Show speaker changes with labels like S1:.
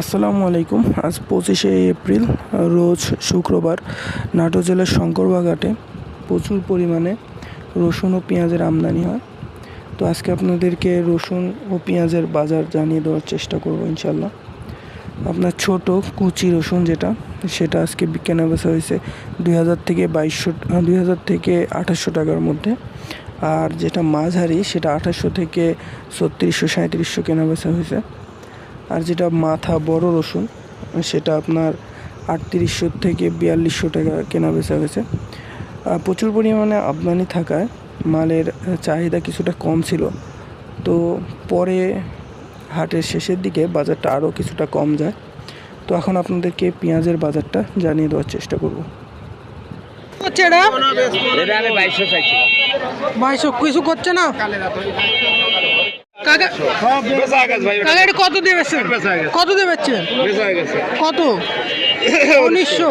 S1: আসসালামু আলাইকুম। আজ পঁচিশে এপ্রিল, রোজ শুক্রবার। নাটোর জেলার শঙ্করবাগাটে প্রচুর পরিমাণে রসুন ও পেঁয়াজের আমদানি হয়। তো আজকে আপনাদেরকে রসুন ও পেঁয়াজের বাজার জানিয়ে দেওয়ার চেষ্টা করব ইনশাল্লাহ আপনার ছোট কুচি রসুন যেটা, সেটা আজকে কেনা বেচা হয়েছে দুই হাজার থেকে বাইশশো, দুই হাজার থেকে আঠাশশো টাকার মধ্যে। আর যেটা মাঝারি, সেটা আঠাশশো থেকে ছত্রিশশো সাঁত্রিশশো কেনা বেচা হয়েছে। আর যেটা মাথা বড় রসুন সেটা আপনার আটত্রিশশো থেকে বিয়াল্লিশশো টাকা কেনা বেচা গেছে আহ, প্রচুর পরিমাণে আমদানি থাকায় মালের চাহিদা কিছুটা কম ছিল। তো পরে হাটের শেষের দিকে বাজারটা আরও কিছুটা কম যায়। তো এখন আপনাদেরকে পেঁয়াজের বাজারটা জানিয়ে দেওয়ার চেষ্টা করব।
S2: বাইশো কিছু করছে না? কাকা এটা কত দিয়ে বেচছেন? কত দিয়ে বেচছেন? কত? উনিশশো।